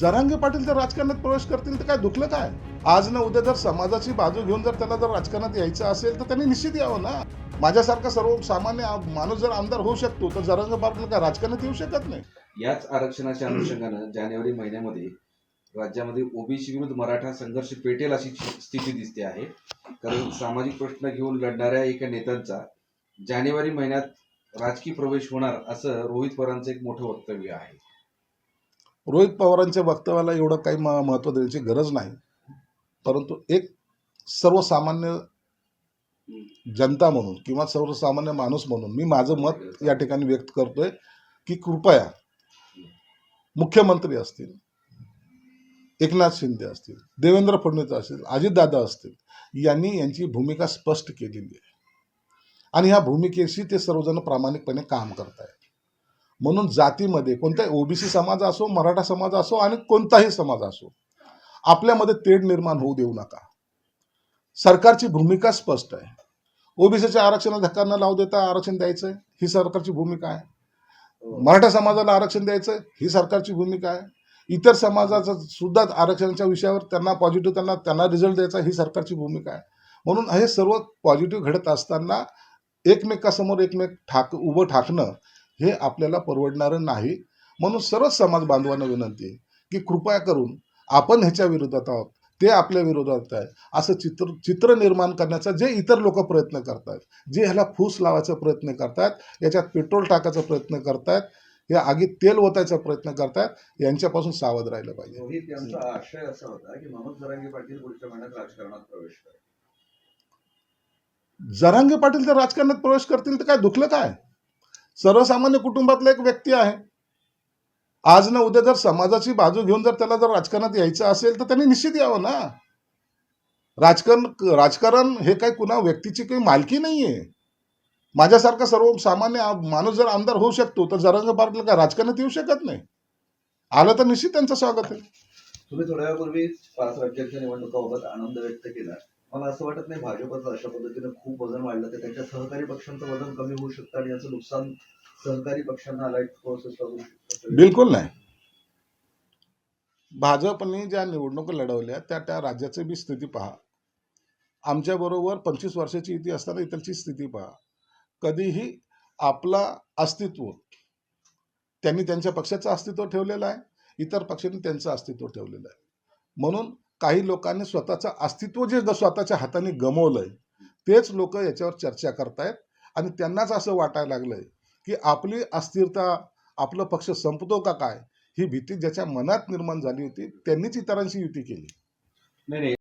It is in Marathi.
जरांगे पाटील जर राजकारणात प्रवेश करतील तर काय दुखलं काय? आज ना उद्या जर समाजाची बाजू घेऊन जर त्याला जर राजकारणात यायचं असेल तर त्यांनी निश्चित यावं ना. माझ्यासारखा सर्व सामान्य माणूस जर आमदार होऊ शकतो तर जरांगे पाटील काय राजकारणात येऊ शकत नाही? याच आरक्षणाच्या अनुषंगानं जानेवारी महिन्यामध्ये राज्यामध्ये ओबीसी विरुद्ध मराठा संघर्ष पेटेल अशी स्थिती दिसते आहे. कारण सामाजिक प्रश्न घेऊन लढणाऱ्या एका नेत्यांचा जानेवारी महिन्यात राजकीय प्रवेश होणार असं रोहित पवारांचं एक मोठं वक्तव्य आहे. रोहित पवारांच्या वक्तव्याला एवढं काही म- महत्त्व देण्याची गरज नाही. परंतु एक सर्वसामान्य जनता म्हणून किंवा सर्वसामान्य माणूस म्हणून मी माझं मत या ठिकाणी व्यक्त करतोय की कृपया मुख्यमंत्री असतील एकनाथ शिंदे असतील देवेंद्र फडणवीस असतील अजितदादा असतील यांनी यांची भूमिका स्पष्ट केलेली आहे. आणि ह्या भूमिकेशी ते सर्वजण प्रामाणिकपणे काम करत आहेत म्हणून जातीमध्ये कोणत्या ओबीसी समाज असो मराठा समाज असो आणि कोणताही समाज असो आपल्यामध्ये तेढ निर्माण होऊ देऊ नका. सरकारची भूमिका स्पष्ट आहे. ओबीसीच्या आरक्षणाला धक्का न लावू देता आरक्षण द्यायचं ही सरकारची भूमिका आहे. मराठा समाजाला आरक्षण द्यायचं ही सरकारची भूमिका आहे. इतर समाजाचं सुद्धा आरक्षणाच्या विषयावर त्यांना पॉझिटिव्ह त्यांना त्यांना रिझल्ट द्यायचा ही सरकारची भूमिका आहे. म्हणून हे सर्व पॉझिटिव्ह घडत असताना एकमेकासमोर एकमेक ठाक उभं ठाकणं हे आपल्याला परवडणारं नाही. म्हणून सर्व समाज बांधवांना विनंती आहे की कृपया करून आपण ह्याच्या विरोधात आहोत. ते आपल्या विरोधात आहे असं चित्र चित्र निर्माण करण्याचा जे इतर लोक प्रयत्न करतात जे ह्याला फूस लावायचा प्रयत्न करतात याच्यात पेट्रोल टाकायचा प्रयत्न करतायत या आगीत तेल ओतायचा प्रयत्न करतायत यांच्यापासून सावध राहिलं पाहिजे. रोहित यांचा आशय असा होता की मनोज जरांगे पाटील पुढच्या महिन्यात राजकारणात प्रवेश करेल जरांगे पाटील जर राजकारणात प्रवेश करतील तर काय दुखलं काय? सर्वसामान्य कुटुंबातला एक व्यक्ती आहे. आज ना उद्या जर समाजाची बाजू घेऊन जर त्याला जर राजकारणात यायचं असेल तर त्यांनी निश्चित यावं ना. राजकारण राजकारण हे काही कुणा व्यक्तीची काही मालकी नाहीये. माझ्यासारखा सर्व सामान्य माणूस जर आमदार होऊ शकतो तर जरांगे पार्कला काय राजकारणात येऊ शकत नाही. आलं तर निश्चित त्यांचं स्वागत आहे. तुम्ही थोड्या वेळापूर्वी पाच राज्याच्या निवडणुकाबाबत आनंद व्यक्त केला. मला असं वाटत नाही भाजपचं अशा पद्धतीने खूप वजन वाढलं तर त्यांच्या सहकारी पक्षांचं वजन कमी होऊ शकतं आणि याचं नुकसान सहकारी पक्षांना अलाइट प्रोसेसला होऊ शकतं. बिलकुल नाही. भाजपने ज्या निवडणुका लढवल्या त्या त्या राज्याची बी स्थिती पहा. आमच्याबरोबर पंचवीस वर्षाची इति असताना इतरची स्थिती पहा. कधीही आपला अस्तित्व त्यांनी त्यांच्या पक्षाचं अस्तित्व ठेवलेलं आहे. इतर पक्षांनी त्यांचं अस्तित्व ठेवलेलं आहे. म्हणून काही लोकांनी स्वतःचं अस्तित्व जे स्वतःच्या हाताने गमवलंय तेच लोक याच्यावर चर्चा करतायत. आणि त्यांनाच असं वाटायला लागलंय की आपली अस्थिरता आपलं पक्ष संपतो का काय? ही भीती ज्याच्या मनात निर्माण झाली होती त्यांनीच इतरांशी युती केली. नाही नाही